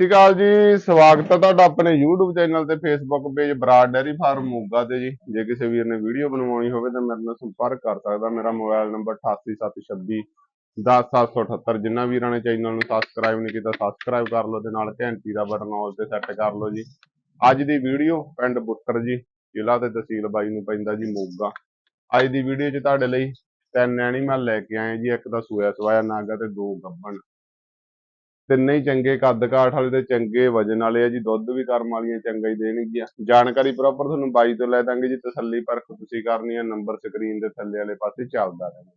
ਸਤਿ ਸ਼੍ਰੀ ਅਕਾਲ ਜੀ, ਸਵਾਗਤ ਹੈ ਤੁਹਾਡਾ ਆਪਣੇ YouTube ਚੈਨਲ ਤੇ Facebook page Brar dairy farm Moga ਤੇ ਜੀ। ਜੇ ਕਿਸੇ ਵੀਰ ਨੇ ਵੀਡੀਓ ਬਣਵਾਉਣੀ ਹੋਵੇ ਤਾਂ ਮੇਰੇ ਨਾਲ ਸੰਪਰਕ ਕਰ ਸਕਦਾ। ਮੇਰਾ ਮੋਬਾਈਲ ਨੰਬਰ 8876 10778 ਜਿਨ੍ਹਾਂ ਵੀਰਾਂ ਨੇ ਚੈਨਲ ਨੂੰ ਸਬਸਕ੍ਰਾਈਬ ਨਹੀਂ ਕੀਤਾ ਸਬਸਕ੍ਰਾਈਬ ਕਰ ਲਓ ਤੇ ਨਾਲ ਘੰਟੀ ਦਾ ਬਟਨ ਆਲ ਤੇ ਸੈੱਟ ਕਰ ਲਓ ਜੀ। ਅੱਜ ਦੀ ਵੀਡੀਓ ਪਿੰਡ ਬੁੱਟਰ ਜੀ, ਜ਼ਿਲ੍ਹਾ ਤੇ ਤਹਿਸੀਲ ਬਾਈ ਨੂੰ ਪੈਂਦਾ ਜੀ ਮੋਗਾ। ਅੱਜ ਦੀ ਵੀਡੀਓ 'ਚ ਤੁਹਾਡੇ ਲਈ ਤਿੰਨ ਐਨੀਮਲ ਲੈ ਕੇ ਆਏ ਜੀ, ਇੱਕ ਤਾਂ ਸੂਇਆ ਸਵਾਇਆ ਨਾਗਾ ਤੇ ਦੋ ਗੱਬਣ। ਤਿੰਨੇ ਹੀ ਚੰਗੇ ਕੱਦ ਕਾਠ ਵਾਲੇ ਤੇ ਚੰਗੇ ਵਜਨ ਵਾਲੇ ਆ ਜੀ ਦੁੱਧ ਵੀ ਕਰਮ ਵਾਲੀਆਂ ਚੰਗਾ ਹੀ ਦੇਣਗੀਆਂ। ਜਾਣਕਾਰੀ ਪ੍ਰੋਪਰ ਤੁਹਾਨੂੰ ਬਾਈ ਤੋਂ ਲੈ ਦਾਂਗੇ ਜੀ ਤਸੱਲੀ ਪਰਖ ਤੁਸੀਂ ਕਰਨੀ ਹੈ ਨੰਬਰ ਸਕਰੀਨ ਦੇ ਥੱਲੇ ਵਾਲੇ ਪਾਸੇ ਚੱਲਦਾ ਰਹਿਣਾ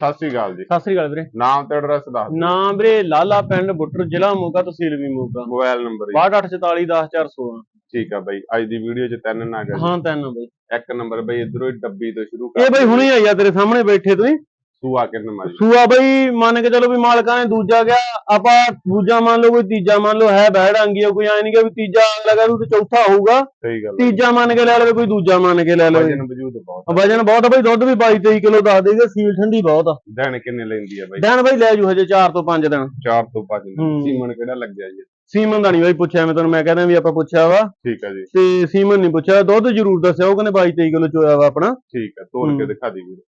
ਸਤਿ ਸ਼੍ਰੀ ਅਕਾਲ ਜੀ। ਸਤਿ ਸ੍ਰੀ ਅਕਾਲ ਵੀਰੇ। ਨਾਮ ਤੇ ਐਡਰੈਸ ਦੱਸ ਦਿਓ। ਨਾਮ ਵੀਰੇ ਲਾਲਾ ਪਿੰਡ ਬੁੱਟਰ ਜ਼ਿਲ੍ਹਾ ਮੋਗਾ ਤਹਿਸੀਲ ਵੀ ਮੋਗਾ। ਮੋਬਾਈਲ ਨੰਬਰ ਜੀ। 6244010416 ਠੀਕ ਆ ਬਾਈ ਅੱਜ ਦੀ ਵੀਡੀਓ 'ਚ ਤਿੰਨ ਨਾ ਗਾ ਹਾਂ ਤਿੰਨ ਬਈ। ਇੱਕ ਨੰਬਰ ਬਾਈ ਇਧਰੋਂ ਹੀ ਡੱਬੀ ਤੋਂ ਸ਼ੁਰੂ ਇਹ ਬਈ ਹੁਣੇ ਆਈ ਆ ਤੇਰੇ ਸਾਹਮਣੇ ਬੈਠੇ ਤੁਸੀਂ। ਸੂਆ ਕਿੰਨ ਮਾਰੀ। ਸੂਆ ਬਈ ਮੰਨ ਕੇ ਚਲੋ ਵੀ ਮਾਲਕਾਂ ਨੇ ਦੂਜਾ ਗਿਆ ਆਪਾਂ ਦੂਜਾ ਮੰਨ ਲਓ ਕੋਈ ਤੀਜਾ ਮੰਨ ਲਓ ਹੈ ਬੈੜ ਆਂਗੀ ਕੋਈ ਐ ਨਹੀਂ ਕਿ ਵੀ ਤੀਜਾ ਲਗਾ ਤੂੰ ਤੇ ਚੌਥਾ ਹੋਊਗਾ। ਸਹੀ ਗੱਲ ਹੈ ਤੀਜਾ ਮੰਨ ਕੇ ਲੈ ਲਵੇ ਕੋਈ ਦੂਜਾ ਮੰਨ ਕੇ ਲੈ ਲਵੇ। ਵਜਨ ਵਜੂਦ ਬਹੁਤ ਵਜਨ ਬਹੁਤ ਆ ਬਈ ਦੁੱਧ ਵੀ 22 23 ਕਿਲੋ ਦੱਸ ਦੇਗਾ ਸੀਲ ਠੰਡੀ ਬਹੁਤ ਆ। ਦਿਨ ਕਿੰਨੇ ਲੈਂਦੀ ਆ ਬਾਈ? ਦਿਨ ਬਈ ਲੈ ਜੂ ਹਜੇ 4 ਤੋਂ 5 ਦਿਨ 4 ਤੋਂ 5 ਹੂੰ। ਸੀਮਨ ਕਿਹੜਾ ਲੱਗਿਆ ਜੀ? ਸੀਮਨ ਦਾ ਨਹੀਂ ਬਈ ਪੁੱਛਿਆ ਮੈਂ ਤੁਹਾਨੂੰ ਮੈਂ ਕਹਿੰਦਾ ਵੀ ਆਪਾਂ ਪੁੱਛਿਆ ਵਾ। ਠੀਕ ਆ ਜੀ। ਤੇ ਸੀਮਨ ਨਹੀਂ ਪੁੱਛਿਆ ਦੁੱਧ ਜ਼ਰੂਰ ਦੱਸਿਆ ਉਹ ਕਹਿੰਦੇ 22 23 ਕਿਲੋ ਚੋਇਆ ਵਾ ਆਪਣਾ। ਠੀਕ ਆ ਤੋਲ ਕੇ। ਦਿਖਾ ਦੀ ਵੀਰ।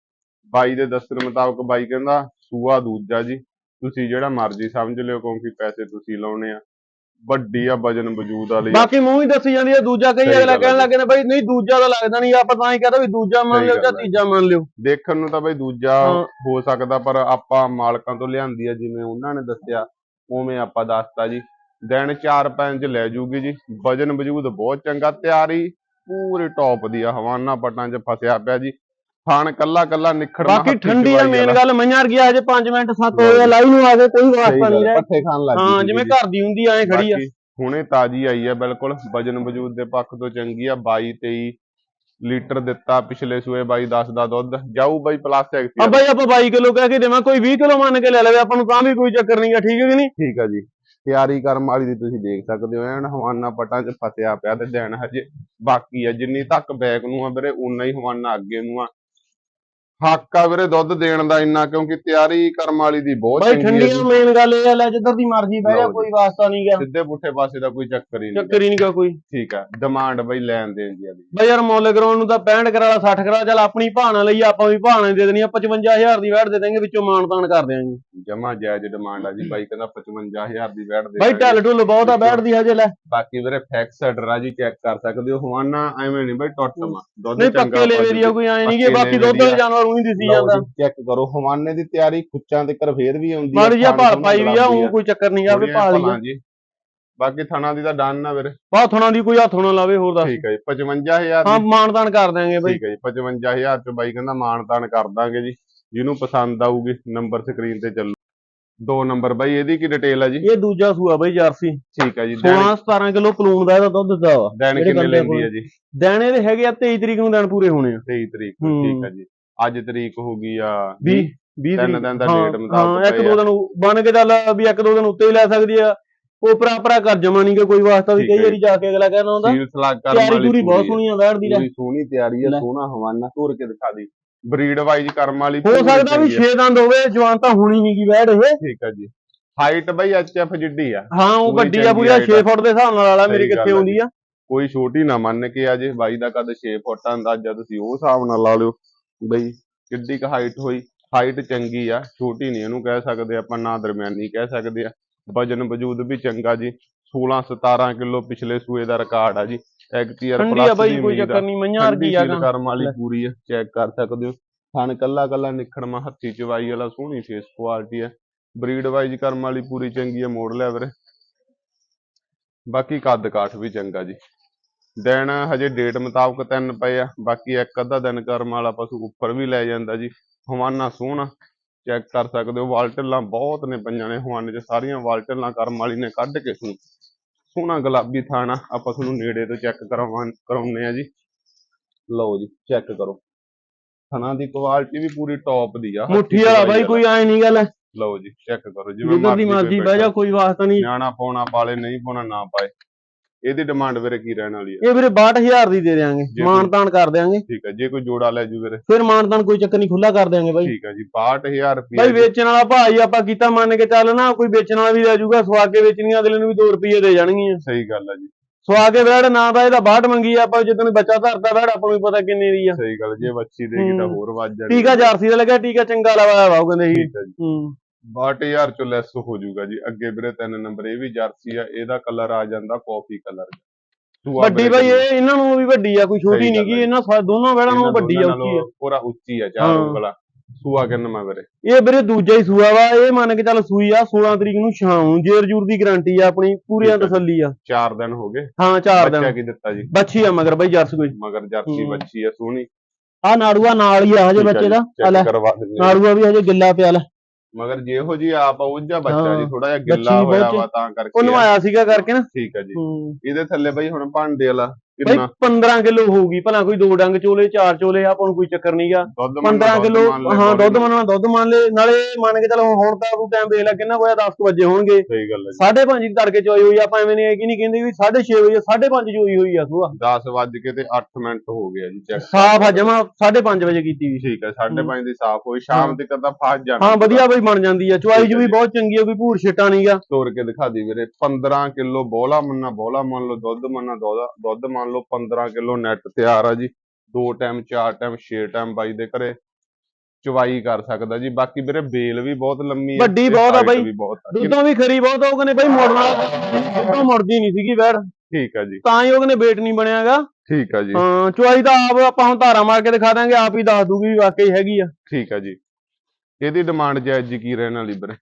ਬਾਈ ਦੇ ਦੱਸਣ ਮੁਤਾਬਕ ਬਾਈ ਕਹਿੰਦਾ ਸੂਆ ਦੂਜਾ ਜੀ ਤੁਸੀਂ ਜਿਹੜਾ ਮਰਜ਼ੀ ਸਮਝ ਲਿਓ ਕਿਉਂਕਿ ਪੈਸੇ ਤੁਸੀਂ ਲਾਉਣੇ ਆ ਵੱਡੀ ਆ ਵਜਨ ਵਜੂਦ ਵਾਲੀ ਆ। ਬਾਕੀ ਮੂੰਹ ਹੀ ਦੱਸੀ ਜਾਂਦੀ ਹੈ ਦੂਜਾ ਕਈ ਅਗਲਾ ਗੱਲ ਕਹਿਣ। ਲੱਗੇ ਨੇ ਬਈ ਨਹੀਂ ਦੂਜਾ ਤਾਂ ਲੱਗਦਾ ਨਹੀਂ ਆਪਾਂ ਤਾਂ ਹੀ ਕਹਦਾ ਵੀ ਦੂਜਾ ਮੰਨ ਲਿਓ ਜਾਂ। ਤੀਜਾ ਮੰਨ ਲਿਓ ਦੇਖਣ ਨੂੰ ਤਾਂ ਬਈ ਦੂਜਾ ਹਾਂ। ਹੋ ਸਕਦਾ ਪਰ ਆਪਾਂ ਮਾਲਕਾਂ ਤੋਂ ਲਿਆਂਦੀ ਆ ਜਿਵੇਂ ਉਹਨਾਂ ਨੇ ਦੱਸਿਆ ਉਵੇਂ ਆਪਾਂ ਦੱਸਤਾ ਜੀ ਦਿਨ 4-5 ਲੈ ਜੂਗੀ ਜੀ ਵਜਨ ਵਜੂਦ ਬਹੁਤ ਚੰਗਾ ਤਿਆਰੀ ਪੂਰੀ ਟੌਪ ਦੀ ਆ ਹਵਾਨਾ ਪਟਾਂ 'ਚ ਫਸਿਆ ਪਿਆ ਜੀ ਥਾਣ ਕੱਲਾ ਕੱਲਾ ਨਿਖੜ ਬਾਕੀ ਠੰਡੀ ਆ ਮੇਨ ਗੱਲ ਮੰਝਾਂ ਰਗੀ ਹਜੇ 5 ਮਿੰਟ 7 ਹੋਏ ਆ ਲਾਈਵ ਨੂੰ ਆ ਕੇ ਕੋਈ ਵਾਸਤਾ ਨਹੀਂ ਰਿਹਾ। ਪੱਠੇ ਖਾਣ ਲੱਗ ਹਾਂ ਜਿਵੇਂ। ਘਰ ਦੀ ਹੁੰਦੀ ਐ ਖੜੀ ਆ। ਹੁਣੇ ਤਾਜੀ ਆਈ ਹੈ ਬਿਲਕੁਲ। ਵਜਨ ਵਜੂਦ ਦੇ ਪੱਖ ਤੋਂ ਚੰਗੀ ਆ। 22 23 ਲੀਟਰ ਦਿੱਤਾ ਪਿਛਲੇ ਸੂਏ ਬਾਈ 10 ਦਾ ਦੁੱਧ। ਜਾਊ ਬਾਈ ਪਲੱਸ ਆ ਬਾਈ ਆਪਾਂ 22 ਕਿਲੋ ਕਹਿ ਕੇ ਦੇਵਾਂ ਕੋਈ 20 ਕਿਲੋ ਮੰਨ ਕੇ ਲੈ ਲਵੇ ਆਪਾਂ ਨੂੰ ਤਾਂ ਵੀ ਕੋਈ ਚੱਕਰ ਨਹੀਂਗਾ ਠੀਕ ਹੈ ਕਿ ਨਹੀਂ? ਠੀਕ ਆ ਜੀ। ਤਿਆਰੀ ਕਰਮ ਵਾਲੀ ਦੀ ਤੁਸੀਂ ਦੇਖ ਸਕਦੇ ਹੋ ਐਨ ਹਵਾਨਾ ਪਟਾਂ 'ਚ ਫਸਿਆ ਪਿਆ ਤੇ ਦਿਨ ਹਜੇ ਬਾਕੀ ਆ। ਜਿੰਨੀ ਤੱਕ ਬੈਕ ਨੂੰ ਆ ਵੀਰੇ ਉਨਾ ਹੀ ਹਵਾਨਾ ਅੱਗੇ ਨੂੰ ਆ। ਹੱਕ ਆ ਵੀਰੇ ਦੁੱਧ ਦੇਣ ਦਾ ਇੰਨਾ ਕਿਉਂਕਿ ਤਿਆਰੀ ਕਰਮ ਵਾਲੀ ਦੀ ਬਹੁਤ ਬਾਈ ਠੰਡੀਆਂ ਮੇਨ ਗੱਲ ਇਹ ਆ ਲੈ ਜਿੱਧਰ ਦੀ ਮਰਜ਼ੀ ਬਹਿ ਜਾ। ਕੋਈ ਵਾਸਤਾ ਨਹੀਂ ਗਿਆ ਸਿੱਧੇ ਪੁੱਠੇ ਪਾਸੇ ਦਾ ਕੋਈ ਚੱਕਰ ਹੀ ਨਹੀਂ ਚੱਕਰ ਹੀ ਨਹੀਂਗਾ ਕੋਈ। ਠੀਕ ਆ ਡਿਮਾਂਡ ਬਈ ਲੈਣ ਦੇਣ ਦੀ ਆ ਜੀ ਬਈ ਯਾਰ ਮੁੱਲ ਕਰਾਉਣ ਨੂੰ ਤਾਂ 65 ਕਰਾ ਲਾ 60 ਕਰਾ ਚੱਲ ਆਪਣੀ ਭਾਣਾ ਲਈ ਆਪਾਂ ਵੀ ਭਾਣਾ ਦੇ ਦੇਣੀ ਆ 55000 ਦੀ ਵੈਟ ਦੇ ਦੇਂਗੇ ਵਿੱਚੋਂ ਮਾਨਤਾਨ ਕਰ ਦਿਆਂਗੇ। ਜਮਾ ਜਾਇਜ਼ ਡਿਮਾਂਡ ਆ ਜੀ ਬਾਈ ਕਹਿੰਦਾ 55000 ਦੀ ਵੈਟ ਦੇ ਬਾਈ ਦਾਂਗੇ। ਢੱਲ ਢੁੱਲ ਬਹੁਤ ਆ ਬੈਠ ਦੀ ਹਜੇ ਲੈ। ਬਾਕੀ ਵੀਰੇ ਫੈਕਸ ਅਡਰਾ ਜੀ ਚੈੱਕ ਕਰ ਸਕਦੇ ਹੋ ਹਵਾਨਾ ਐਵੇਂ ਨਹੀਂ ਬਾਈ ਟੁੱਟ ਮਾ ਦੁੱਧ ਨਹੀਂ ਚੰਗਾ ਪੱਕੇ ਲੈਵੇ ਦੀ ਕੋਈ ਐ ਨਹੀਂ ਕਿ ਬਾਕੀ ਦੁੱਧ ਜਾਨਵਰ ਉਹੀ ਦਿਸੀ ਜਾਂਦਾ ਚੈੱਕ ਕਰੋ। ਹਵਾਨੇ ਦੀ ਤਿਆਰੀ ਖੁੱਚਾਂ ਤੇ ਕਰ ਫੇਰ ਵੀ ਆਉਂਦੀ ਮਾੜੀ ਜਿਹਾ ਭਾਲ ਪਾਈ ਵੀ ਆ ਉਹ ਕੋਈ ਚੱਕਰ ਨਹੀਂ ਆ ਵੀ ਭਾਲ ਹੀ ਆ ਬਾਕੀ ਥਣਾ ਦੀ ਤਾਂ ਡਨ ਨਾ ਵੀਰੇ। ਬਾਹ ਥਣਾ ਦੀ ਕੋਈ ਹੱਥ ਨਾ ਲਾਵੇ ਹੋਰ ਦੱਸ। ਠੀਕ ਹੈ ਜੀ 55000 ਹਾਂ ਦੀ। ਮਾਨਤਾਨ ਕਰ ਦਿਆਂਗੇ ਬਈ। ਠੀਕ ਹੈ ਜੀ 55000 ਚ ਬਾਈ ਕਹਿੰਦਾ ਮਾਨਤਾਨ ਕਰ ਦਾਂਗੇ ਜੀ। ਜਿਹਨੂੰ ਪਸੰਦ ਆਊਗੀ ਨੰਬਰ ਸਕਰੀਨ ਤੇ ਚੱਲੂ। ਦੋ ਨੰਬਰ ਬਾਈ ਇਹਦੀ ਕੀ ਡਿਟੇਲ ਹੈ ਜੀ? ਇਹ ਦੂਜਾ ਸੂਆ ਬਈ ਜਰਸੀ। ਠੀਕ ਹੈ ਜੀ ਦਿਨ 16 17 ਕਿਲੋ ਪਲੂਣ ਦਾ ਇਹਦਾ ਦੁੱਧ ਦਾ ਵਾ। ਜਿਹੜੇ ਕਿੰਨੇ ਲੈਂਦੀ ਹੈ ਜੀ? ਦਿਨ ਇਹਦੇ ਹੈਗੇ ਆ 23 ਤਰੀਕ ਨੂੰ ਦਿਨ ਪੂਰੇ ਹੋਣੇ ਆ। 23 ਤਰੀਕ। ਠੀਕ ਹੈ ਜੀ। ਅੱਜ ਤਰੀਕ ਹੋ ਗਈ ਆ 20 20 ਤਿੰਨ ਤਰੀਕ। ਦਿਨ ਦਾ ਡੇਟ ਮੁਤਾਬਕ ਹਾਂ ਇੱਕ ਦੋ ਆ। ਦਿਨ ਬਣ ਕੇ ਚੱਲ ਵੀ ਇੱਕ ਦੋ ਦਿਨ ਉੱਤੇ ਹੀ ਲੈ ਸਕਦੀ ਆ। ਉਹ ਭਰਾ ਕਰ ਜਮਾ ਨਹੀਂ ਕਿ ਕੋਈ ਵਾਸਤਾ ਵੀ ਕਈ ਵਾਰੀ ਜਾ। ਕੇ ਅਗਲਾ ਕਹਿਣਾ ਹੁੰਦਾ ਸੀਲ ਸਲਾਗ ਕਰਨ ਤਿਆਰੀ ਵਾਲੀ ਪੂਰੀ ਬਹੁਤ ਪੂਰੀ ਆ। ਸੋਹਣੀ ਆ ਵੈੜ ਦੀ ਲੈ। ਪੂਰੀ ਸੋਹਣੀ ਤਿਆਰੀ ਲੈ। ਸੋਹਣਾ ਹਵਾਨਾ ਧੁਰ ਕੇ ਦਿਖਾ ਦੀ। ਬਰੀਡ ਵਾਈਜ਼ ਕਰਮ ਵਾਲੀ ਹੋ ਸਕਦਾ ਵੀ ਚੰਗੀ ਆ। 6 ਦੰਦ ਹੋਵੇ ਜਵਾਨ ਤਾਂ ਹੋਣੀ ਨਹੀਂਗੀ ਵੈੜ ਇਹ। ਠੀਕ ਹੈ ਜੀ। ਹਾਈਟ ਬਈ ਐਚਐਫ ਜਿੱਡੀ ਆ। ਹਾਂ ਉਹ ਗੱਡੀ ਆ ਪੂਰੀ height 6 ਆ। ਫੁੱਟ ਦੇ ਹਿਸਾਬ ਨਾਲ ਵਾਲਾ ਮੇਰੀ ਕਿੱਥੇ ਆ ਆਉਂਦੀ ਆ। ਕੋਈ ਛੋਟੀ ਨਾ ਮੰਨ ਕੇ ਆ ਜੇ ਬਾਈ ਦਾ ਕਦ 6 ਫੁੱਟ ਆ ਅੰਦਾਜ਼ਾ ਤੁਸੀਂ ਉਹ ਹਿਸਾਬ ਨਾਲ ਲਾ ਲਿਓ। ਬਈ ਕਿੱਡੀ ਕ ਹਾਈਟ ਹੋਈ। ਹਾਈਟ ਚੰਗੀ ਆ ਛੋਟੀ ਨਹੀਂ ਇਹਨੂੰ ਕਹਿ ਸਕਦੇ ਆਪਾਂ ਨਾ ਦਰਮਿਆਨੀ ਕਹਿ ਸਕਦੇ ਆ। ਵਜਨ ਵਜੂਦ ਵੀ ਚੰਗਾ ਜੀ। 16 17 ਕਿਲੋ ਪਿਛਲੇ ਸੂਏ ਦਾ ਰਿਕਾਰਡ ਆ ਜੀ। ਐਕਟੀਅਰ ਆ ਪਲੱਸ ਬਾਈ ਦੀ ਕੋਈ ਉਮੀਦ ਆ। ਚੱਕਰ ਨਹੀਂ ਮਈਆਂ ਠੰਡੀ ਵਰਗੀ ਆ ਸੀਲ ਗਾ। ਕਰਮ ਵਾਲੀ ਲੈ। ਪੂਰੀ ਹੈ ਚੈੱਕ ਕਰ ਸਕਦੇ ਹੋ। ਥਣ ਕੱਲਾ ਕੱਲਾ ਨਿਖੜਮਾ ਹੱਥੀ ਚਵਾਈ ਵਾਲਾ ਸੋਹਣੀ ਫੇਸ ਕੁਆਲਿਟੀ ਹੈ ਬਰੀਡ ਵਾਈਜ਼ ਕਰਮ ਵਾਲੀ ਪੂਰੀ ਚੰਗੀ ਹੈ ਮੋੜ ਲਿਆ ਵੀਰੇ। ਬਾਕੀ ਕੱਦ ਕਾਠ ਵੀ ਚੰਗਾ ਜੀ। ਦਿਨ ਹਜੇ ਡੇਟ ਮੁਤਾਬਕ ਤਿੰਨ ਪਏ ਆ ਬਾਕੀ ਇੱਕ ਅੱਧਾ ਦਿਨ ਕਰਮ ਵਾਲਾ ਪਸ਼ੂ ਉੱਪਰ ਵੀ ਲੈ ਜਾਂਦਾ ਜੀ। ਹਵਾਨਾ ਸੋਹਣਾ ਚੈੱਕ ਕਰ ਸਕਦੇ ਹੋ ਵਾਲਟਲਾਂ ਬਹੁਤ ਨੇ ਪਈਆਂ ਨੇ ਹਵਾਨੇ 'ਚ ਸਾਰੀਆਂ ਵਾਲਟਲਾਂ ਕਰਮ ਵਾਲੀ ਨੇ ਕੱਢ ਕੇ ਸੂ ਸੋਹਣਾ ਗੁਲਾਬੀ ਥਾਣਾ ਆਪਾਂ ਤੁਹਾਨੂੰ ਨੇੜੇ ਤੋਂ ਚੈੱਕ ਕਰਾਵਾਂ ਕਰਾਉਨੇ ਆ ਜੀ। ਲਓ ਜੀ ਚੈੱਕ ਕਰੋ। ਥਣਾ ਦੀ ਕੁਆਲਿਟੀ ਵੀ ਪੂਰੀ ਟੌਪ ਦੀ ਆ ਮੁੱਠੀ ਵਾਲਾ ਬਾਈ ਕੋਈ ਐ ਨਹੀਂ ਗੱਲ। ਲਓ ਜੀ ਚੈੱਕ ਕਰੋ ਜਿਵੇਂ ਮਰਜ਼ੀ ਬਹਿ। ਜਾ ਕੋਈ ਵਾਸਤਾ ਨਹੀਂ ਨਿਆਣਾ ਪਾਉਣਾ ਪਾਲੇ ਨਹੀਂ ਪਾਉਣਾ ਨਾ ਪਾਏ। ਇਹਦੀ ਡਿਮਾਂਡ ਵੀਰੇ ਕੀ ਰਹਿਣ ਵਾਲੀ ਹੈ ਇਹ ਵੀਰੇ 62000 ਦੀ ਦੇ ਦਿਆਂਗੇ ਜੇ ਮਾਨ ਤਾਨ ਕਰ ਦਿਆਂਗੇ। ਠੀਕ ਹੈ ਜੇ ਕੋਈ ਜੋੜਾ ਲੈ ਜੂ ਵੀਰੇ। ਫਿਰ ਮਾਨ ਤਾਨ ਕੋਈ ਚੱਕਰ ਨਹੀਂ ਖੁੱਲਾ ਕਰ ਦਿਆਂਗੇ ਬਾਈ। ਠੀਕ ਹੈ ਜੀ 62000 ਰੁਪਏ ਬਾਈ ਵੇਚਣ ਵਾਲਾ ਭਾਈ ਆਪਾਂ ਕੀਤਾ ਮੰਨ ਕੇ ਚੱਲ ਨਾ ਕੋਈ ਵੇਚਣ ਵਾਲਾ ਵੀ ਲੈ ਜਾਊਗਾ ਸਵਾ ਕੇ ਵੇਚਣੀ ਅਗਲੇ ਨੂੰ ਵੀ 2 ਰੁਪਏ ਦੇ ਜਾਣਗੀਆਂ। ਸਹੀ ਗੱਲ ਹੈ ਜੀ। ਸਵਾ ਕੇ ਵੈੜ ਨਾ ਦਾ ਇਹਦਾ 62 ਮੰਗੀ ਆਪਾਂ ਜਦੋਂ ਬੱਚਾ ਧਰਦਾ ਵੈੜ ਆਪਾਂ ਨੂੰ ਵੀ ਪਤਾ ਕਿੰਨੇ ਦੀ ਆ। ਸਹੀ ਗੱਲ ਜੇ ਬੱਚੀ ਦੇਗੀ ਤਾਂ। ਹੋਰ ਵੱਧ ਜਾਣੀ ਟੀਕਾ ਜਰਸੀ ਦਾ ਲੱਗਿਆ ਟੀਕਾ ਚੰਗਾ ਲਵਾਇਆ ਵਾ ਉਹ ਕਹਿੰਦੇ ਸੀ। 62000 ਚੋਂ ਲੈਸ ਹੋ ਜਾਊਗਾ ਜੀ। ਅੱਗੇ ਵੀਰੇ ਤਿੰਨ ਨੰਬਰ ਇਹ ਵੀ ਜਰਸੀ ਆ ਇਹਦਾ ਕਲਰ ਆ ਜਾਂਦਾ ਕਾਫੀ ਕਲਰ ਵੱਡੀ ਬਾਈ ਇਹ ਇਹਨਾਂ ਨੂੰ ਵੀ ਵੱਡੀ ਆ ਕੋਈ ਛੋਟੀ ਨਹੀਂ ਗੱਲ ਗੀ ਹੈ। ਇਹਨਾਂ ਦੋਨੋਂ ਵੈੜਾਂ ਨੂੰ ਵੱਡੀ ਆ ਉੱਚੀ ਆ। ਪੂਰਾ ਉੱਚੀ ਆ ਚਾਰ। ਉਂਗਲਾ ਸੂਆ ਕਿੰਨਾ ਵੀਰੇ? ਇਹ ਵੀਰੇ ਦੂਜਾ ਹੀ ਸੂਆ ਵਾ ਇਹ ਮੰਨ ਕੇ ਚੱਲ ਸੂਈ ਆ 16 ਤਰੀਕ ਨੂੰ ਸ਼ਾਮ ਨੂੰ ਜੇਰ ਜੂਰ ਦੀ ਗਾਰੰਟੀ ਆ ਆਪਣੀ ਪੂਰੀਆਂ। ਤਸੱਲੀ ਆ। ਚਾਰ ਦਿਨ ਹੋ ਗਏ? ਹਾਂ ਚਾਰ ਬੱਚਾ ਦਿਨ। ਕੀ ਦਿੱਤਾ ਜੀ? ਬੱਚੀ ਆ ਮਗਰ ਬਾਈ ਜਰਸ ਕੋਈ। ਮਗਰ ਜਰਸੀ। ਬੱਚੀ ਆ ਸੋਹਣੀ। ਆ ਨਾੜੂਆ ਨਾਲ ਹੀ ਆ ਹਜੇ ਬੱਚੇ ਦਾ। ਨਾੜੂਆ ਵੀ ਹਜੇ ਗਿੱਲਾ ਪਿਆ ਲੈ। ਮਗਰ ਜਿਹੋ ਜੀ ਆਪ ਉੱਜਾ ਬੱਚਾ। ਜੀ ਥੋੜਾ ਜਿਹਾ ਗਿੱਲਾ ਹੋਇਆ ਵਾ ਤਾਂ ਕਰਕੇ ਉਹ ਆ। ਨਵਾਇਆ ਸੀਗਾ ਕਰਕੇ ਨਾ ਠੀਕ ਆ ਜੀ ਇਹਦੇ ਥੱਲੇ ਬਈ ਹੁਣ ਭਾਂਡੇ ਵਾਲਾ ਬਾਈ ਕਿੰਨਾ 15 ਕਿਲੋ ਹੋਊਗੀ ਭਲਾ ਕੋਈ ਦੋ ਡੰਗ ਚੋਲੇ ਚਾਰ ਚੋਲੇ ਆਪਾਂ ਨੂੰ ਕੋਈ ਚੱਕਰ ਨਹੀਂਗਾ ਦੁੱਧ 15 ਕਿਲੋ ਮੰਨ ਹਾਂ ਦੁੱਧ। ਮੰਨਣਾ ਦੁੱਧ ਮੰਨ ਲੈ ਨਾਲੇ ਮੰਨ ਕੇ ਚੱਲ ਹੁਣ ਤਾਂ ਤੂੰ ਟਾਈਮ ਦੇਖ ਲੈ ਕਿੰਨਾ ਹੋਇਆ 10 ਵਜੇ ਹੋਣਗੇ। ਸਹੀ ਗੱਲ ਹੈ ਜੀ। ਸਾਢੇ ਪੰਜ ਦੀ ਤੜਕੇ ਚੋਈ ਹੋਈ ਆਪਾਂ ਐਵੇਂ ਨਹੀਂ ਇਹ ਨਹੀਂ ਕਹਿੰਦੇ ਵੀ 6:30 ਵਜੇ 5:30 ਚੋਈ ਹੋਈ ਆ ਸੁਬਾ। 10 ਵੱਜ ਕੇ ਤੇ 8 ਮਿੰਟ ਹੋ ਗਿਆ ਜੀ ਚੈੱਕ ਸਾਫ਼ ਆ ਜਮਾ 5:30 ਵਜੇ ਕੀਤੀ ਵੀ। ਠੀਕ ਹੈ 5:30 ਦੀ ਸਾਫ਼ ਹੋਈ ਸ਼ਾਮ ਤੱਕ ਤਾਂ ਫਸ ਜਾਣਾ। ਹਾਂ ਵਧੀਆ ਬਈ ਬਣ ਜਾਂਦੀ ਆ ਚੁਆਈ ਹੈ ਵੀ ਜੀ। ਬਹੁਤ ਚੰਗੀ ਆ ਕੋਈ ਭੂਰ ਛਿੱਟਾ ਨਹੀਂਗਾ ਤੋੜ ਕੇ ਦਿਖਾ ਦੀ ਵੀਰੇ 15 ਕਿਲੋ ਬੋਲਾ ਮੰਨਾ ਬੋਲਾ ਮੰਨ ਲਓ ਦੁੱਧ ਮੰਨਾ ਦੁੱਧ ਦੁੱਧ ਮੰਨ ਲਓ 15 ਕਿਲੋ ਨੈਟ ਤਿਆਰ ਆ ਜੀ ਦੋ ਟਾਈਮ ਚਾਰ ਟਾਈਮ ਛੇ ਟਾਈਮ ਬਾਈ ਦੇ ਘਰੇ ਚਵਾਈ ਕਰ ਸਕਦਾ ਜੀ। ਬਾਕੀ ਵੀਰੇ ਬੇਲ ਵੀ ਬਹੁਤ ਲੰਮੀ ਆ ਵੱਡੀ ਬਹੁਤ ਆ ਬਾਈ। ਦੁੱਧੋਂ ਵੀ ਖਰੀ ਬਹੁਤ ਉਹ ਕਹਿੰਦੇ ਬਈ ਮੋੜਨ ਦੁੱਧੋਂ ਮੁੜਦੀ ਨਹੀਂ ਸੀਗੀ ਵੈੜ ਠੀਕ ਆ ਜੀ। ਤਾਂ ਹੀ ਉਹ ਕਹਿੰਦੇ ਵੇਟ ਨਹੀਂ ਬਣਿਆਗਾ। ਠੀਕ ਆ ਜੀ। ਹਾਂ ਚੁਆਈ ਤਾਂ ਆਪ ਆਪਾਂ ਹੁਣ ਧਾਰਾ ਮਾਰ ਕੇ ਦਿਖਾ ਦਾਂਗੇ ਆਪ ਹੀ ਦੱਸ ਦੂਗੀ ਵਾਕਈ ਹੈਗੀ ਆ। ਠੀਕ ਆ ਜੀ। ਇਹਦੀ ਡਿਮਾਂਡ ਜਾਇਜ਼ ਜੀ ਕੀ ਰਹਿਣ ਵਾਲੀ ਵੀਰੇ?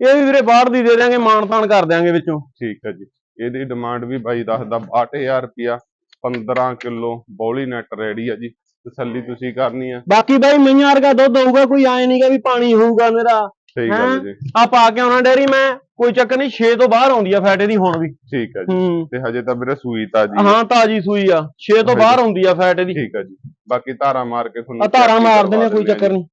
ਇਹ ਵੀ ਵੀਰੇ ਬਾਹਰ ਦੀ ਦੇ ਦਾਂਗੇ ਮਾਨ ਤਾਨ ਕਰ ਦਿਆਂਗੇ ਵਿੱਚੋਂ। ਠੀਕ ਆ ਜੀ। ਇਹਦੀ ਡਿਮਾਂਡ ਵੀ ਬਾਈ ਦੱਸਦਾ 62000 ਰੁਪਿਆ 15 ਕਿਲੋ ਬੋਲੀ ਨੈਟ ਰੈਡੀ ਆ ਜੀ ਤਸੱਲੀ ਤੁਸੀਂ ਕਰਨੀ ਆ। ਬਾਕੀ ਬਾਈ ਮਈਆਂ ਵਰਗਾ ਦੁੱਧ ਹੋਊਗਾ ਕੋਈ ਐ ਨਹੀਂਗਾ ਵੀ ਪਾਣੀ ਹੋਊਗਾ ਮੇਰਾ। ਸਹੀ ਗੱਲ ਹੈ? ਜੀ। ਆ ਪਾ ਕੇ ਆਉਣਾ ਡੈਰੀ ਮੈਂ ਕੋਈ ਚੱਕਰ ਨਹੀਂ 6 ਤੋਂ ਬਾਹਰ ਆਉਂਦੀ ਆ ਫੈਟ ਇਹਦੀ ਹੁਣ ਵੀ। ਠੀਕ ਆ ਜੀ। ਹੂੰ। ਤੇ ਹਜੇ ਤਾਂ ਵੀਰੇ ਸੂਈ ਤਾਜੀ ਹਾਂ ਤਾਜੀ ਸੂਈ ਆ। 6 ਤੋਂ। ਬਾਹਰ ਆਉਂਦੀ ਆ ਫੈਟ ਇਹਦੀ। ਠੀਕ ਆ ਜੀ। ਬਾਕੀ ਧਾਰਾ ਮਾਰ ਕੇ ਤੁਹਾਨੂੰ ਧਾਰਾ ਮਾਰ ਕਰਵਾ ਦੇਣੇ ਕੋਈ ਚੱਕਰ। ਨਹੀਂ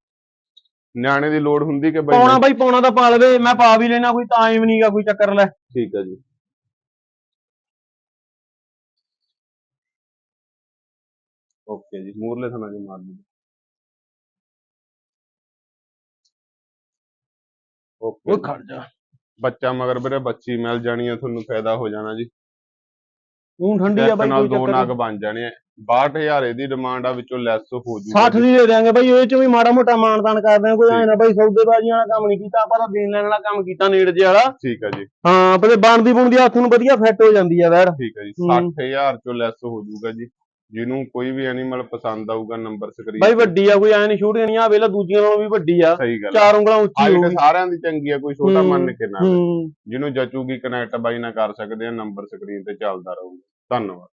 ਨਿਆਣੇ ਦੀ ਲੋੜ ਹੁੰਦੀ ਕਿ ਬਾਈ ਪਾਉਣਾ ਨਹੀਂ? ਬਾਈ ਪਾਉਣਾ ਤਾਂ ਪਾ ਲਵੇ ਮੈਂ ਪਾ ਵੀ ਲੈਣਾ ਕੋਈ ਟਾਈਮ ਨਹੀਂਗਾ ਕੋਈ ਚੱਕਰ ਲੈ। ਠੀਕ ਆ ਜੀ। ਓਕੇ ਜੀ ਮੂਰਲੇ ਥਣਾ ਜੀ ਮਾਰ ਦਿਓ ਓਕੇ ਉਹ ਖੜ ਜਾ। ਬੱਚਾ ਮਗਰ ਵੀਰੇ ਬੱਚੀ ਮਿਲ ਜਾਣੀ ਆ ਤੁਹਾਨੂੰ ਫਾਇਦਾ ਹੋ ਜਾਣਾ ਜੀ। ਉਹ ਠੰਡੀ ਆ ਬਾਈ ਨਾਲ ਦੋ ਨਗ ਬਣ ਜਾਣੇ ਆ। 62000 ਇਹਦੀ ਡਿਮਾਂਡ ਆ ਵਿੱਚੋਂ ਲੈਸ ਹੋ ਜੂਗਾ 60 ਦੀ ਦੇ ਦਿਆਂਗੇ ਬਾਈ ਇਹ ਚ ਵੀ ਮਾੜਾ ਮੋਟਾ ਮਾਨਤਾਨ ਕਰਦੇ ਆ ਕੋਈ ਐ ਨਾ ਬਾਈ ਸੌਦੇਬਾਜ਼ੀ ਵਾਲਾ ਕੰਮ ਨਹੀਂ ਕੀਤਾ ਆਪਾਂ ਤਾਂ ਦੇਣ ਲੈਣ ਵਾਲਾ ਕੰਮ ਕੀਤਾ ਨੇੜੇ ਜੇ ਵਾਲਾ। ਠੀਕ ਆ ਜੀ। ਹਾਂ ਆਪਣੇ ਬਣਦੀ ਬੁਣਦੀ ਹੱਥ ਨੂੰ ਵਧੀਆ ਫਿੱਟ ਹੋ ਜਾਂਦੀ ਆ ਵੈੜ। ਠੀਕ ਹੈ ਜੀ ਹੂੰ। 60000 ਚੋਂ ਲੈਸ ਹੋ ਜਾਊਗਾ ਜੀ। ਜਿਹਨੂੰ ਕੋਈ ਵੀ ਐਨੀਮਲ ਪਸੰਦ ਆਊਗਾ ਨੰਬਰ ਸਕਰੀਨ ਬਾਈ ਵੱਡੀ ਆ ਕੋਈ ਐ ਨਹੀਂ ਛੋਟੀਆਂ ਨਹੀਂ ਆ ਵੇਲਾ ਦੂਜੀਆਂ ਨਾਲੋਂ ਵੀ ਵੱਡੀ ਆ। ਸਹੀ ਗੱਲ ਹੈ ਚਾਰ ਉਂਗਲਾਂ ਉੱਚੀ ਹੋਊਗੀ। ਸਾਰਿਆਂ ਦੀ ਚੰਗੀ ਆ ਕੋਈ ਛੋਟਾ ਮੰਨ ਕੇ ਨਾ ਜਿਹਨੂੰ ਜਚੂਗੀ ਕਨੈਕਟ ਬਾਈ ਨਾਲ ਕਰ ਸਕਦੇ ਆ ਨੰਬਰ ਸਕਰੀਨ ਤੇ ਚੱਲਦਾ ਰਹੂਗਾ। ਧੰਨਵਾਦ।